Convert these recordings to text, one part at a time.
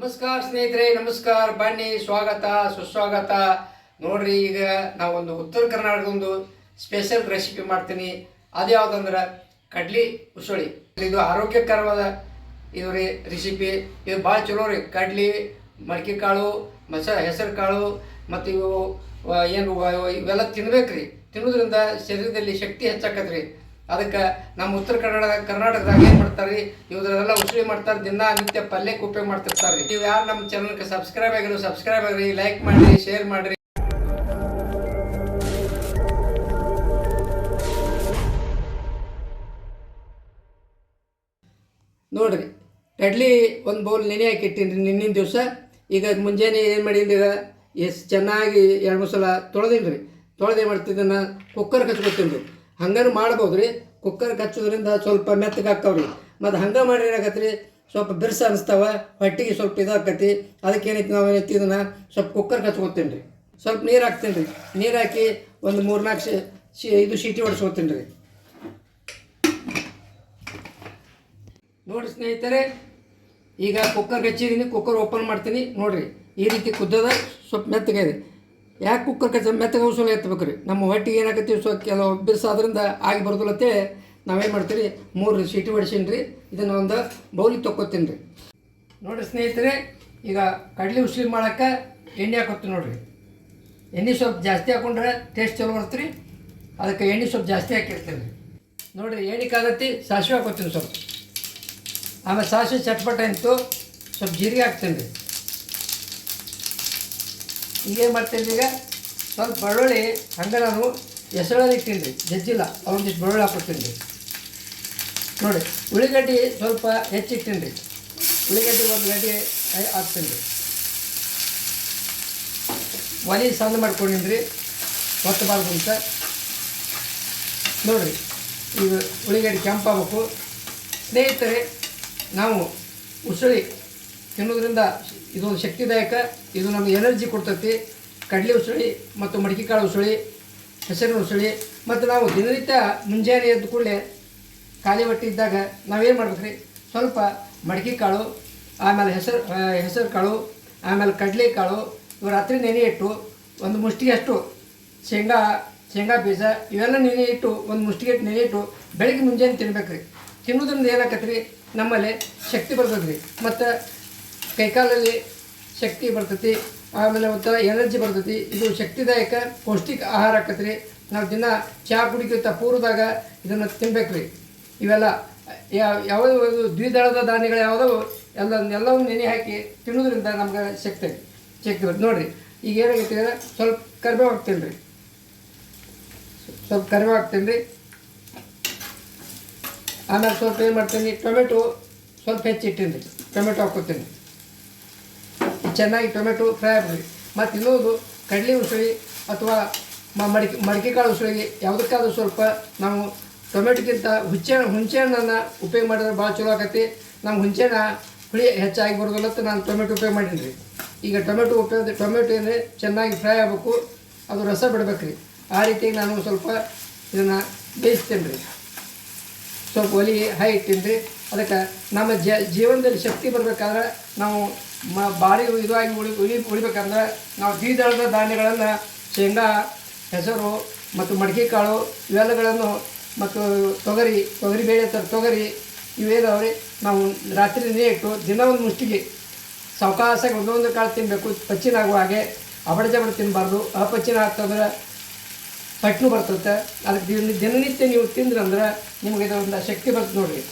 ನಮಸ್ಕಾರ ಸ್ನೇಹಿತರೆ, ನಮಸ್ಕಾರ ಬನ್ನಿ. ಸ್ವಾಗತ, ಸುಸ್ವಾಗತ. ನೋಡ್ರಿ, ಈಗ ನಾವೊಂದು ಉತ್ತರ ಕರ್ನಾಟಕದ ಒಂದು ಸ್ಪೆಷಲ್ ರೆಸಿಪಿ ಮಾಡ್ತೀನಿ. ಅದು ಯಾವುದಂದ್ರೆ ಕಡ್ಲಿ ಉಸುಳಿ. ಇದು ಆರೋಗ್ಯಕರವಾದ ಇದು ರೀ ರೆಸಿಪಿ ಇದು ಭಾಳ ಚಲೋ ರೀ. ಕಡ್ಲಿ ಮಡಿಕೆ ಕಾಳು ಮಸ ಹೆಸರು ಕಾಳು ಮತ್ತು ಇವು ಏನು ಇವೆಲ್ಲ ಇವೆಲ್ಲ ತಿನ್ಬೇಕ್ರಿ. ತಿನ್ನೋದ್ರಿಂದ ಶರೀರದಲ್ಲಿ ಶಕ್ತಿ ಹೆಚ್ಚಾಕತ್ರಿ. ಅದಕ್ಕೆ ನಮ್ಮ ಉತ್ತರ ಕನ್ನಡ ಕರ್ನಾಟಕದಾಗ ಏನು ಮಾಡ್ತಾರೆ ರೀ? ಇವ್ರೆಲ್ಲ ಉಸಿರಿ ಮಾಡ್ತಾರೆ, ದಿನ ನಿತ್ಯ ಪಲ್ಯಕ್ಕೆ ಉಪಯೋಗ ಮಾಡ್ತಿರ್ತಾರೆ ರೀ. ನೀವು ಯಾರು ನಮ್ಮ ಚಾನಲ್ಗೆ ಸಬ್ಸ್ಕ್ರೈಬ್ ಆಗಿರೋ ಸಬ್ಸ್ಕ್ರೈಬ್ ಆಗಿರಿ ಲೈಕ್ ಮಾಡಿರಿ ಶೇರ್ ಮಾಡಿರಿ. ನೋಡ್ರಿ, ಕಡ್ಲಿ ಒಂದು ಬೌಲ್ ನೆನೆ ಹಾಕಿ ಇಟ್ಟಿನಿ ನಿನ್ನಿನ ದಿವಸ. ಈಗ ಮುಂಜಾನೆ ಏನು ಮಾಡೀನಿ ಈಗ? ಎಷ್ಟು ಚೆನ್ನಾಗಿ ಎರಡು ಮೂರು ಸಲ ತೊಳೆದೀನಿ ರೀ ತೊಳೆದು ಏನು ಮಾಡ್ತಿದ್ದನ್ನು ಕುಕ್ಕರ್ ಕಚ್ಕೊತೀನಿ ರೀ ಹಂಗಾರು ಮಾಡ್ಬೋದು ರೀ ಕುಕ್ಕರ್ ಹಚ್ಚೋದ್ರಿಂದ ಸ್ವಲ್ಪ ಮೆತ್ತಗೆ ಹಾಕ್ತಾವ್ರಿ ಮತ್ತು ಹಂಗೆ ಮಾಡಿ ಏನಾಗತ್ತೆ ರೀ ಸ್ವಲ್ಪ ಬಿರ್ಸ ಅನಿಸ್ತಾವ, ಹೊಟ್ಟಿಗೆ ಸ್ವಲ್ಪ ಇದಾಕತಿ ಅದಕ್ಕೆ ಏನೈತಿ ನಾವು ಏನೈತಿ ಇದನ್ನು ಸ್ವಲ್ಪ ಕುಕ್ಕರ್ ಕಚ್ಕೊತೀನಿ ರೀ ಸ್ವಲ್ಪ ನೀರು ಹಾಕ್ತೀನಿ ರೀ ನೀರು ಹಾಕಿ ಒಂದು ಮೂರು ನಾಲ್ಕು ಶಿ ಇದು ಶೀಟಿ ಹೊಡ್ಸ್ಕೊತೀನಿ ರೀ ನೋಡಿ ಸ್ನೇಹಿತರೆ, ಈಗ ಕುಕ್ಕರ್ ಹಚ್ಚಿದ್ದೀನಿ ಕುಕ್ಕರ್ ಓಪನ್ ಮಾಡ್ತೀನಿ. ನೋಡಿರಿ, ಈ ರೀತಿ ಕುದ್ದದ ಸ್ವಲ್ಪ ಮೆತ್ತಗೆ ಇದೆ ಯಾಕೆ ಕುಕ್ಕರ್ ಕಚ್ಚ ಮೆತ್ತಗೆ ಉಸುಲ ಎತ್ತಬೇಕು ರೀ ನಮ್ಮ ಹೊಟ್ಟಿಗೆ ಏನಾಗತ್ತೀವಿ ಸೊ ಕೆಲವು ಬಿರ್ಸಾದ್ರಿಂದ ಆಗಿ ಬರ್ದಲತ್ತೆ ನಾವೇನು ಮಾಡ್ತೀವಿ ಮೂರು ಸೀಟಿ ಹೊಡ್ಸೀನಿ ರೀ ಇದನ್ನು ಒಂದು ಬೌಲಿ ತೊಕ್ಕೋತೀನಿ ರೀ ನೋಡಿರಿ ಸ್ನೇಹಿತರೆ, ಈಗ ಕಡಲೆ ಉಸ್ಲಿ ಮಾಡೋಕ್ಕೆ ಎಣ್ಣೆ ಹಾಕೋತೀನಿ ನೋಡಿರಿ. ಎಣ್ಣೆ ಸ್ವಲ್ಪ ಜಾಸ್ತಿ ಹಾಕೊಂಡ್ರೆ ಟೇಸ್ಟ್ ಚಲೋ ಬರ್ತೀರಿ. ಅದಕ್ಕೆ ಎಣ್ಣೆ ಸ್ವಲ್ಪ ಜಾಸ್ತಿ ಹಾಕಿರ್ತೀನಿ ರೀ ನೋಡಿರಿ ಎಣ್ಣೆ ಕಾದತ್ತಿ ಸಾಸಿವೆ ಹಾಕೋತೀನಿ ಸ್ವಲ್ಪ. ಆಮೇಲೆ ಸಾಸಿವೆ ಚಟ್ಪಟ ಅಂತು ಸ್ವಲ್ಪ ಜೀರಿಗೆ ಹಾಕ್ತೀನಿ ರೀ ಈಗೇನು ಮಾಡ್ತೀನಿ ಈಗ? ಸ್ವಲ್ಪ ಬೆಳ್ಳುಳ್ಳಿ ಹಂಗೆ ನಾನು ಹೆಸರಲ್ಲಿ ಇಟ್ಟೀನಿ ಜಜ್ಜಿಲ್ಲ. ಅವೊಂದಿಷ್ಟು ಬೆಳ್ಳುಳ್ಳಿ ಹಾಕ್ಕೊಡ್ತೀನಿ. ರೀ ನೋಡಿ ಉಳ್ಳಿಗಡ್ಡಿ ಸ್ವಲ್ಪ ಹೆಚ್ಚಿಟ್ಟೀನಿ ರೀ ಉಳ್ಳಿಗಡ್ಡಿ ಒಂದು ಗಡ್ಡೆ ಹಾಕ್ತೀನಿ. ಒಲಿ ಸಣ್ಣ ಮಾಡ್ಕೊಂಡಿನಿ ರೀ ಒತ್ತಬಾರ್ದು ಅಂತ. ನೋಡಿರಿ, ಈಗ ಉಳ್ಳಿಗಡ್ಡೆ ಕೆಂಪಾಗಬೇಕು. ಸ್ನೇಹಿತರೆ, ನಾವು ಉಸುಳಿ ತಿನ್ನೋದ್ರಿಂದ ಇದೊಂದು ಶಕ್ತಿದಾಯಕ, ಇದು ನಮಗೆ ಎನರ್ಜಿ ಕೊಡ್ತೈತಿ. ಕಡಲೆ ಉಸುಳಿ ಮತ್ತು ಮಡಿಕೆ ಕಾಳು ಉಸುಳಿ ಹೆಸರಿನ ಉಸುಳಿ ಮತ್ತು ನಾವು ದಿನನಿತ್ಯ ಮುಂಜಾನೆ ಎದ್ದು ಕೂಡಲೇ ಖಾಲಿ ಹೊಟ್ಟೆ ಇದ್ದಾಗ ನಾವೇನು ಮಾಡ್ಬೇಕ್ರಿ? ಸ್ವಲ್ಪ ಮಡಿಕೆ ಕಾಳು ಆಮೇಲೆ ಹೆಸರು ಹೆಸರು ಕಾಳು ಆಮೇಲೆ ಕಡಲೆ ಕಾಳು ಇವು ರಾತ್ರಿ ನೆನೆ ಇಟ್ಟು ಒಂದು ಮುಷ್ಟಿಗೆ ಅಷ್ಟು ಶೇಂಗಾ ಶೇಂಗಾ ಬೀಜ ಇವೆಲ್ಲ ನೆನೆ ಇಟ್ಟು ಒಂದು ಮುಷ್ಟಿಗೆ ನೆನೆ ಇಟ್ಟು ಬೆಳಗ್ಗೆ ಮುಂಜಾನೆ ತಿನ್ಬೇಕು ರೀ ತಿನ್ನೋದ್ರಿಂದ ಏನಾಕತ್ರಿ? ರೀ ನಮ್ಮಲ್ಲಿ ಶಕ್ತಿ ಬರ್ತದೆ ರೀ ಮತ್ತು ಕೈಕಾಲಲ್ಲಿ ಶಕ್ತಿ ಬರ್ತೈತಿ, ಆಮೇಲೆ ಒಂಥರ ಎನರ್ಜಿ ಬರ್ತೈತಿ. ಇದು ಶಕ್ತಿದಾಯಕ, ಪೌಷ್ಟಿಕ ಆಹಾರ ಆಕತ್ರಿ. ರೀ ನಾವು ದಿನ ಚಹಾ ಕುಡಿಕಿಂತ ಪೂರ್ವದಾಗ ಇದನ್ನು ತಿನ್ಬೇಕು ರೀ ಇವೆಲ್ಲ ಯಾವ ಒಂದು ದ್ವಿದಳದ ಧಾನ್ಯಗಳು ಯಾವುದೋ ಎಲ್ಲ ಎಲ್ಲವೂ ನೆನೆ ಹಾಕಿ ತಿನ್ನೋದ್ರಿಂದ ನಮ್ಗೆ ಶಕ್ತಿ ಶಕ್ತಿ ಬರ್ತದೆ ನೋಡಿರಿ, ಈಗ ಏನಾಗೈತಿ ಅಂದರೆ ಸ್ವಲ್ಪ ಕರಿಬೇವು ಹಾಕ್ತೀನಿ ರೀ ಸ್ವಲ್ಪ ಕರಿಬೇವು ಹಾಕ್ತೀನಿ ರೀ ಆಮೇಲೆ ಸ್ವಲ್ಪ ಏನು ಮಾಡ್ತೀನಿ, ಟೊಮೆಟೊ ಸ್ವಲ್ಪ ಹೆಚ್ಚಿಟ್ಟೀನಿ ರೀ ಟೊಮೆಟೊ ಹಾಕ್ಕೊತೀನಿ ಚೆನ್ನಾಗಿ ಟೊಮೆಟೊ ಫ್ರೈ ಆಗ್ಬೋದು ಮತ್ತು ಇನ್ನೊಂದು ಕಡಲೆ ಉಸುಳಿ ಅಥವಾ ಮಡಿಕೆ ಮಡಿಕೆ ಕಾಳು ಉಸುಳಿಗೆ ಯಾವುದಕ್ಕಾದ್ರೂ ಸ್ವಲ್ಪ ನಾವು ಟೊಮೆಟೊಕ್ಕಿಂತ ಹುಚ್ಚೆ ಹುಣಸೆಹಣ್ಣನ್ನು ಉಪಯೋಗ ಮಾಡಿದ್ರೆ ಭಾಳ ಚಲೋ ಆಗತ್ತೆ ನಮ್ಮ ಹುಣಸೆಹಣ್ಣ ಹುಳಿ ಹೆಚ್ಚಾಗಿ ಬರೋದಿಲ್ಲ ಅಂತ ನಾನು ಟೊಮೆಟೊ ಉಪಯೋಗ ಮಾಡೀನಿ ರೀ ಈಗ ಟೊಮೆಟೊ ಉಪಯೋಗ ಟೊಮೆಟೊ ಅಂದರೆ ಚೆನ್ನಾಗಿ ಫ್ರೈ ಆಗಬೇಕು. ಅದು ರಸ ಬಿಡ್ಬೇಕು ರೀ ಆ ರೀತಿಯಾಗಿ ನಾನು ಸ್ವಲ್ಪ ಇದನ್ನು ಬೇಯಿಸ್ತೇನೆ ರೀ ಸ್ವಲ್ಪ ಒಲಿ ಹೈ ಇಟ್ಟೇನೆ ರೀ ಅದಕ್ಕೆ ನಮ್ಮ ಜೀವನದಲ್ಲಿ ಶಕ್ತಿ ಬರಬೇಕಾದ್ರೆ ನಾವು ಮ ಭಾರಿ ಇದಾಗಿ ಉಳಿ ಉಳಿ ಉಳಿಬೇಕಂದ್ರೆ ನಾವು ದ್ವಿದಳದ ಧಾನ್ಯಗಳನ್ನು ಶೇಂಗಾ, ಹೆಸರು ಮತ್ತು ಮಡಿಕೆ ಕಾಳು ಇವೆಲ್ಲಗಳನ್ನು ಮತ್ತು ತೊಗರಿ ತೊಗರಿ ಬೇಳೆ ಥರ ತೊಗರಿ ಇವೇದವ್ರಿ ನಾವು ರಾತ್ರಿ ಇಟ್ಟು ದಿನ ಒಂದು ಮುಷ್ಟಿಗೆ ಸಾವಕಾಸಾಗಿ ಒಂದೊಂದು ಕಾಳು ತಿನ್ನಬೇಕು ಪಚ್ಚಿನ ಆಗುವ ಹಾಗೆ ಅಬಡ ಜಬಡ ತಿನ್ನಬಾರ್ದು ಅಪಚ್ಚಿನ ಆಗ್ತಂದ್ರೆ ಪಟ್ನು ಬರ್ತದೆ ಅದಕ್ಕೆ ದಿನ ದಿನನಿತ್ಯ ನೀವು ತಿಂದ್ರಂದ್ರೆ ನಿಮಗೆ ಇದೊಂದು ಶಕ್ತಿ ಬರ್ತದೆ ನೋಡಿರಿ.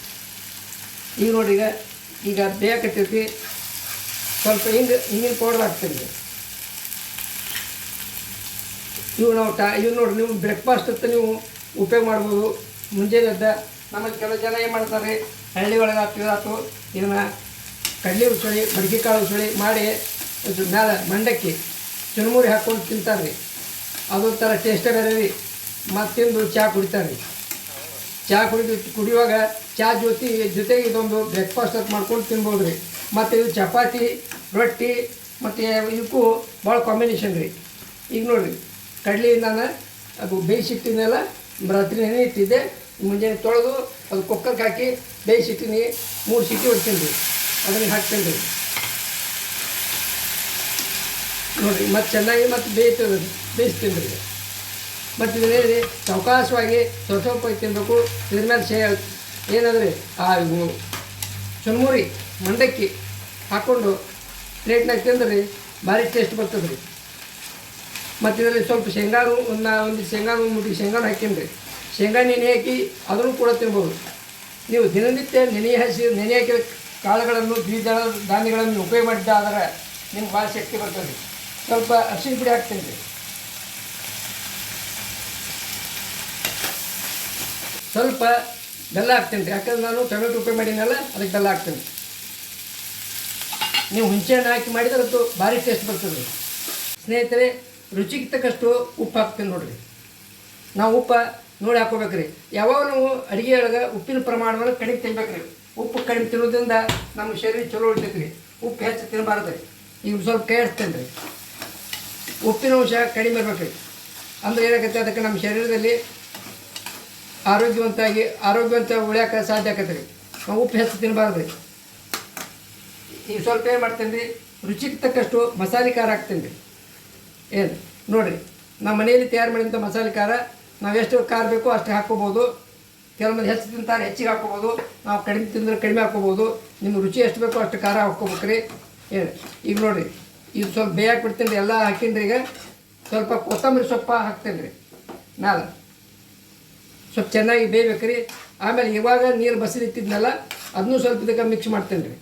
ಈಗ ನೋಡಿ ಈಗ ಈಗ ಬೇಕತ್ತೈತಿ, ಸ್ವಲ್ಪ ಹಿಂಗೆ, ಹಿಂಗಿನ ಪೌಡರ್ ಹಾಕ್ತೀನಿ. ಇವು ನಾವು ಟಾ ಇವು ನೋಡಿ ನೀವು ಬ್ರೇಕ್ಫಾಸ್ಟ್ ಅಂತ ನೀವು ಉಪಯೋಗ ಮಾಡ್ಬೋದು. ಮುಂಜಾನೆ ಎದ್ದ ನಮ್ಮಲ್ಲಿ ಕೆಲವು ಜನ ಏನು ಮಾಡ್ತಾರೆ, ಹಳ್ಳಿ ಒಳಗೆ ಆತು ಇದಾತು ಇದನ್ನು ಕಡಲೆ ಉಸುಳಿ ಮಡಿಕೆ ಕಾಳು ಉಸುಳಿ ಮಾಡಿ ಇದು ಮಂಡಕ್ಕಿ, ಚುರುಮುರಿ ಹಾಕ್ಕೊಂಡು ತಿಂತಾರೆ. ಅದೊಂಥರ ಟೇಸ್ಟೇ ಬೇರೆ ರೀ. ಮತ್ತು ತಿಂದು ಚಹಾ ಕುಡಿತಾರೆ. ರೀ ಚಹಾ ಕುಡಿದು ಕುಡಿಯುವಾಗ ಚಹಾ ಜೊತೆ ಜೊತೆಗೆ ಇದೊಂದು ಬ್ರೇಕ್ಫಾಸ್ಟ್ ಅಂತ ಮಾಡ್ಕೊಂಡು ತಿನ್ಬೋದು ರೀ. ಮತ್ತು ಇದು ಚಪಾತಿ, ರೊಟ್ಟಿ, ಮತ್ತು ಇದಕ್ಕೂ ಭಾಳ ಕಾಂಬಿನೇಷನ್ ರೀ. ಈಗ ನೋಡಿರಿ ಕಡಲೆಯಿಂದ ಅದು ಬೇಯಿಸಿಟ್ಟಿನೆಲ್ಲ ರಾತ್ರಿ ನೆನೆ ಇಟ್ಟಿದ್ದೆ, ಮುಂಜಾನೆ ತೊಳೆದು ಅದು ಕುಕ್ಕರ್ಗೆ ಹಾಕಿ ಬೇಯಿಸಿಟ್ಟಿನಿ, ಮೂರು ಸಿಟಿ ಹೊಡ್ತೀನಿ ರೀ. ಅದನ್ನು ಹಾಕ್ತೀನಿ ರೀ. ನೋಡಿರಿ, ಮತ್ತು ಚೆನ್ನಾಗಿ ಮತ್ತು ಬೇಯ್ತದೆ, ಬೇಯಿಸ್ತೀನಿ ರೀ. ಮತ್ತು ಇದರಲ್ಲಿ ಸಾವಕಾಶವಾಗಿ ಸ್ವಲ್ಪ ತಿನ್ನಬೇಕು ಇದ್ರ ಮೇಲೆ ಶೇ ಏನಂದರೆ ಆ ಚುನ್ಮುರಿ ಮಂಡಕ್ಕಿ ಹಾಕ್ಕೊಂಡು ಪ್ಲೇಟ್ನಾಗ ತಿಂದ್ರಿ ಭಾರಿ ಟೇಸ್ಟ್ ಬರ್ತದೆ ರೀ ಮತ್ತು ಇದರಲ್ಲಿ ಸ್ವಲ್ಪ ಶೇಂಗಾನು ಒಂದು ಒಂದು ಶೇಂಗಾನು ಮುಟ್ಟಿ ಶೇಂಗಾನು ಹಾಕೀನಿ ರೀ ಶೇಂಗಾ ನೆನೆ ಹಾಕಿ ಅದನ್ನು ಕೂಡ ತಿನ್ಬೋದು. ನೀವು ದಿನನಿತ್ಯ ನೆನೆ ಹಸಿ ನೆನೆ ಹಾಕಿದ ಕಾಳುಗಳನ್ನು, ದ್ವಿದಳ ಧಾನ್ಯಗಳನ್ನು ಉಪಯೋಗ ಮಾಡಿದ್ದಾದರೆ ನಿಮ್ಗೆ ಭಾಳ ಶಕ್ತಿ ಬರ್ತದೆ ಸ್ವಲ್ಪ ಅರಿಶಿನ ಪುಡಿ ಹಾಕ್ತೀನಿ. ರೀ ಸ್ವಲ್ಪ ಬೆಲ್ಲ ಹಾಕ್ತೀನಿ ರೀ. ಯಾಕಂದ್ರೆ ನಾನು ಟೊಮೆಟೊ ಉಪ್ಪು ಮಾಡಿನಲ್ಲ ಅದಕ್ಕೆ ಬೆಲ್ಲ ಹಾಕ್ತೀನಿ ನೀವು ಹುಣಸೆಹಣ್ಣು ಹಾಕಿ ಮಾಡಿದ್ರೆ ಅದು ಭಾರಿ ಟೇಸ್ಟ್ ಬರ್ತದೆ ರೀ. ಸ್ನೇಹಿತರೆ, ರುಚಿಗೆ ತಕ್ಕಷ್ಟು ಉಪ್ಪು ಹಾಕ್ತೀನಿ ನೋಡಿರಿ. ನಾವು ಉಪ್ಪು ನೋಡಿ ಹಾಕೋಬೇಕ್ರಿ ಯಾವಾಗ ನಾವು ಅಡುಗೆ ಒಳಗೆ ಉಪ್ಪಿನ ಪ್ರಮಾಣವನ್ನು ಕಡಿಮೆ ತಿನ್ಬೇಕ್ರಿ ಉಪ್ಪು ಕಡಿಮೆ ತಿನ್ನೋದ್ರಿಂದ ನಮ್ಮ ಶರೀರ ಚಲೋ ಉಳಿತೈತೆ ರೀ. ಉಪ್ಪು ಹೆಚ್ಚು ತಿನ್ನಬಾರ್ದು ರೀ. ಈಗ ಸ್ವಲ್ಪ ಕೈ ರೀ. ಉಪ್ಪಿನ ಅಂಶ ಕಡಿಮೆ ಇರ್ಬೇಕ್ರಿ ಅಂದ್ರೆ ಏನಾಗುತ್ತೆ? ಅದಕ್ಕೆ ನಮ್ಮ ಶರೀರದಲ್ಲಿ ಆರೋಗ್ಯವಂತಾಗಿ ಆರೋಗ್ಯವಂತ ಉಳ್ಯಾಕ ಸಾಧ್ಯ ಆಗತ್ತೆ ರೀ. ಉಪ್ಪು ಹೆಚ್ಚು ತಿನ್ನಬಾರ್ದು ರೀ. ಈಗ ಸ್ವಲ್ಪ ಏನು ಮಾಡ್ತೇನೆ ರೀ, ರುಚಿಗೆ ತಕ್ಕಷ್ಟು ಮಸಾಲೆ ಖಾರ ಹಾಕ್ತೀನಿ ರೀ. ಏನು, ನೋಡಿರಿ, ನಮ್ಮ ಮನೆಯಲ್ಲಿ ತಯಾರು ಮಾಡಿದಂಥ ಮಸಾಲೆ ಖಾರ, ನಾವು ಎಷ್ಟು ಖಾರ ಬೇಕೋ ಅಷ್ಟು ಹಾಕ್ಕೋಬೋದು. ಕೆಲವೊಂದು ಹೆಚ್ಚು ತಿಂತಾರೆ, ಹೆಚ್ಚಿಗೆ ಹಾಕ್ಕೋಬೋದು. ನಾವು ಕಡಿಮೆ ತಿಂದರೆ ಕಡಿಮೆ ಹಾಕ್ಕೋಬೋದು. ನಿಮ್ಮ ರುಚಿ ಎಷ್ಟು ಬೇಕೋ ಅಷ್ಟು ಖಾರ ಹಾಕ್ಕೋಬೇಕ್ರಿ ಏನು, ಈಗ ನೋಡಿರಿ, ಇದು ಸ್ವಲ್ಪ ಬೇಯಕ್ಕೆ ಬಿಡ್ತೀನಿ ರೀ, ಎಲ್ಲ ಹಾಕಿನ್ರಿ ಈಗ. ಸ್ವಲ್ಪ ಕೊತ್ತಂಬರಿ ಸೊಪ್ಪು ಹಾಕ್ತೀನಿ ರೀ. ಮ್ಯಾಲೆ ಸ್ವಲ್ಪ ಚೆನ್ನಾಗಿ ಬೇಯ್ಬೇಕ್ರಿ. ಆಮೇಲೆ ಇವಾಗ ನೀರು ಬಸಿದಿತ್ತಿದ್ನಲ್ಲ ಅದನ್ನು ಸ್ವಲ್ಪ ಇದಕ್ಕೆ ಮಿಕ್ಸ್ ಮಾಡ್ತೇನೆ ರೀ.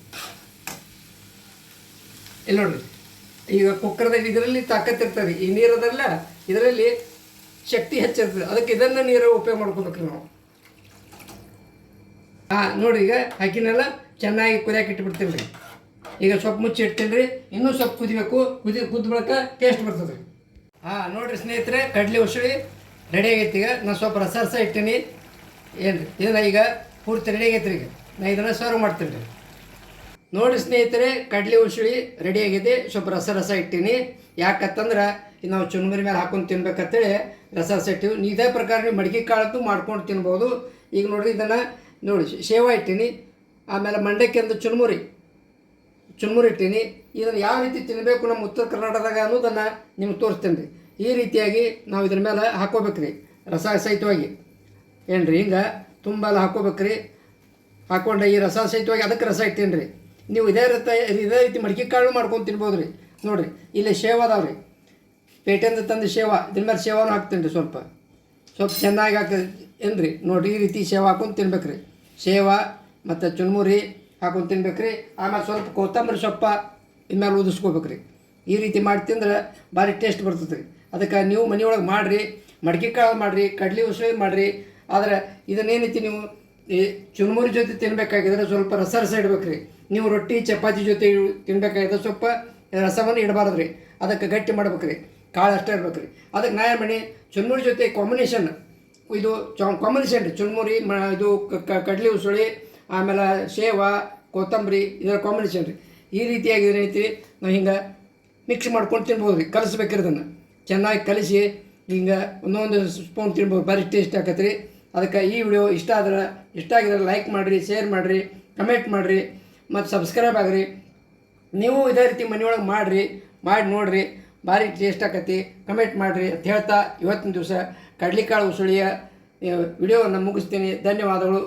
ಇಲ್ಲಿ ನೋಡ್ರಿ, ಈಗ ಕುಕ್ಕರ್ದಾಗ ಇದರಲ್ಲಿ ತಾಕತ್ ಇರ್ತದೆ ಈ ನೀರದಲ್ಲ ಇದರಲ್ಲಿ ಶಕ್ತಿ ಹೆಚ್ಚಿರ್ತದೆ. ಅದಕ್ಕೆ ಇದನ್ನು ನೀರು ಉಪಯೋಗ ಮಾಡ್ಕೋಬೇಕ್ರಿ ನಾವು. ಹಾಂ ನೋಡಿ ಈಗ ಹಾಕಿನೆಲ್ಲ ಚೆನ್ನಾಗಿ ಕುದಿಯಕ್ಕೆ ಇಟ್ಬಿಡ್ತೀನಿ ರೀ. ಈಗ ಸ್ವಲ್ಪ ಮುಚ್ಚಿ ಇಡ್ತೀನಿ ರೀ. ಇನ್ನೂ ಸ್ವಲ್ಪ ಕುದಿಬೇಕು. ಕುದಿ, ಕುದ್ದ ಬಳಿಕ ಟೇಸ್ಟ್ ಬರ್ತದೆ ರೀ ಹಾಂ ನೋಡಿರಿ ಸ್ನೇಹಿತರೆ, ಕಡ್ಲೆ ಉಸುಳಿ ರೆಡಿ ಆಗೈತಿ ಈಗ? ನಾನು ಸ್ವಲ್ಪ ರಸ ರಸ ಇಟ್ಟೀನಿ. ಏನು ರೀ ಇದನ್ನ ಈಗ? ಪೂರ್ತಿ ರೆಡಿ ಆಗೈತೆ ರೀ ಈಗ? ನಾನು ಇದನ್ನು ಸರ್ವ್ ಮಾಡ್ತೀನಿ ರೀ. ನೋಡಿ ಸ್ನೇಹಿತರೆ, ಕಡಲೆ ಉಸುಳಿ ರೆಡಿ ಆಗಿದೆ. ಸ್ವಲ್ಪ ರಸ ರಸ ಇಟ್ಟೀನಿ. ಯಾಕಂತಂದ್ರೆ, ಇದು ನಾವು ಚುನ್ಮರಿ ಮೇಲೆ ಹಾಕೊಂಡು ತಿನ್ಬೇಕಂತೇಳಿ ರಸ ರಸ ಇಟ್ಟಿವಿ. ಇದೇ ಪ್ರಕಾರ ನೀವು ಮಡಿಕೆ ಕಾಳದ್ದು ಮಾಡ್ಕೊಂಡು ತಿನ್ಬೋದು. ಈಗ ನೋಡಿರಿ ಇದನ್ನು, ನೋಡಿ ಶೇವ ಇಟ್ಟೀನಿ. ಆಮೇಲೆ ಮಂಡಕ್ಕಿ ಅಂತ ಚುನ್ಮುರಿ. ಚುನ್ಮುರಿ ಇಟ್ಟೀನಿ. ಇದನ್ನು ಯಾವ ರೀತಿ ತಿನ್ನಬೇಕು ನಮ್ಮ ಉತ್ತರ ಕರ್ನಾಟಕದಾಗ ಅನ್ನೋದನ್ನು ನಿಮ್ಗೆ ತೋರಿಸ್ತೀನಿ ರೀ. ಈ ರೀತಿಯಾಗಿ ನಾವು ಇದ್ರ ಮೇಲೆ ಹಾಕೋಬೇಕ್ರಿ, ರಸ ಸಹಿತವಾಗಿ. ಏನು ರೀ ಹಿಂಗೆ ತುಂಬ ಎಲ್ಲ ಹಾಕೋಬೇಕ್ರಿ. ಹಾಕ್ಕೊಂಡ್ರೆ ಈ ರಸ ಸಹಿತವಾಗಿ ಅದಕ್ಕೆ ರಸ ಇಟ್ಟೀನಿ ರೀ ನೀವು ಇದೇ ರೀತಿ ಇದೇ ರೀತಿ ಮಡಿಕೆ ಕಾಳು ಮಾಡ್ಕೊಂಡು ತಿನ್ಬೋದು ರೀ ನೋಡಿರಿ, ಇಲ್ಲಿ ಶೇವ್ ಅದಾವ ರೀ ಪೇಟೆಯಿಂದ ತಂದು ಶೇವ, ಇದ್ರ ಮೇಲೆ ಶೇವನೂ ಹಾಕ್ತೀನಿ ರೀ ಸ್ವಲ್ಪ. ಸ್ವಲ್ಪ ಚೆನ್ನಾಗಿ ಹಾಕಿ ಏನು ರೀ ನೋಡಿರಿ, ಈ ರೀತಿ ಶೇವ ಹಾಕೊಂಡು ತಿನ್ಬೇಕು ರೀ ಶೇವ ಮತ್ತು ಚುನ್ಮುರಿ ಹಾಕೊಂಡು ತಿನ್ಬೇಕು ರೀ ಆಮೇಲೆ ಸ್ವಲ್ಪ ಕೊತ್ತಂಬರಿ ಸೊಪ್ಪ ಇದ್ಮೇಲೆ ಉದಿಸ್ಕೋಬೇಕು ರೀ ಈ ರೀತಿ ಮಾಡಿ ತಿಂದ್ರೆ ಭಾರಿ ಟೇಸ್ಟ್ ಬರ್ತದೆ ರೀ ಅದಕ್ಕೆ ನೀವು ಮನೆಯೊಳಗೆ ಮಾಡಿರಿ ಮಡಿಕೆ ಕಾಳು ಮಾಡಿರಿ, ಕಡ್ಲಿ ಉಸುಳಿ ಮಾಡಿರಿ. ಆದರೆ ಇದನ್ನೇನೈತಿ ನೀವು? ಈ ಚುರುಮುರಿ ಜೊತೆ ತಿನ್ನಬೇಕಾಗಿದ್ರೆ ಸ್ವಲ್ಪ ರಸ ರಸ ಇಡ್ಬೇಕು ರೀ ನೀವು ರೊಟ್ಟಿ, ಚಪಾತಿ ಜೊತೆ ತಿನ್ನಬೇಕಾಗಿದ್ರೆ ಸ್ವಲ್ಪ ರಸವನ್ನು ಇಡಬಾರ್ದು ರೀ ಅದಕ್ಕೆ ಗಟ್ಟಿ ಮಾಡ್ಬೇಕು ರೀ ಕಾಳು ಅಷ್ಟೇ ಇರ್ಬೇಕು ರೀ ಅದಕ್ಕೆ ನಾ ಏನು ಮಾಡಿ ಚುರುಮುರಿ ಜೊತೆ ಕಾಂಬಿನೇಷನ್ ಇದು ಕಾಂಬಿನೇಷನ್ ರೀ. ಚುರುಮುರಿ, ಮ ಇದು ಕಡ್ಲಿ ಉಸುಳಿ ಆಮೇಲೆ ಶೇವ, ಕೊತ್ತಂಬರಿ ಇದರ ಕಾಂಬಿನೇಷನ್ ರೀ. ಈ ರೀತಿಯಾಗಿ ಏನೈತಿ ನಾವು ಹಿಂಗೆ ಮಿಕ್ಸ್ ಮಾಡ್ಕೊಂಡು ತಿನ್ಬೋದು ರೀ ಕಲಿಸ್ಬೇಕ್ರಿ ಅದನ್ನು. ಚೆನ್ನಾಗಿ ಕಲಿಸಿ ಹಿಂಗೆ ಒಂದೊಂದು ಸ್ಪೂನ್ ತಿನ್ಬೋದು, ಭಾರಿ ಟೇಸ್ಟ್ ಆಕತ್ತೆ ರೀ ಅದಕ್ಕೆ ಈ ವಿಡಿಯೋ ಇಷ್ಟ ಆದ್ರೆ, ಇಷ್ಟ ಆಗಿದ್ರೆ ಲೈಕ್ ಮಾಡಿರಿ ಶೇರ್ ಮಾಡಿರಿ ಕಮೆಂಟ್ ಮಾಡಿರಿ, ಮತ್ತು ಸಬ್ಸ್ಕ್ರೈಬ್ ಆಗಿರಿ. ನೀವು ಇದೇ ರೀತಿ ಮನೆಯೊಳಗೆ ಮಾಡಿರಿ, ಮಾಡಿ ನೋಡಿರಿ, ಭಾರಿ ಟೇಸ್ಟ್ ಆಕತಿ ಕಮೆಂಟ್ ಮಾಡಿರಿ ಅಂತ ಹೇಳ್ತಾ ಇವತ್ತಿನ ದಿವಸ ಕಡ್ಲಿಕಾಳು ಉಸುಳಿಯ ವಿಡಿಯೋವನ್ನು ಮುಗಿಸ್ತೀನಿ. ಧನ್ಯವಾದಗಳು.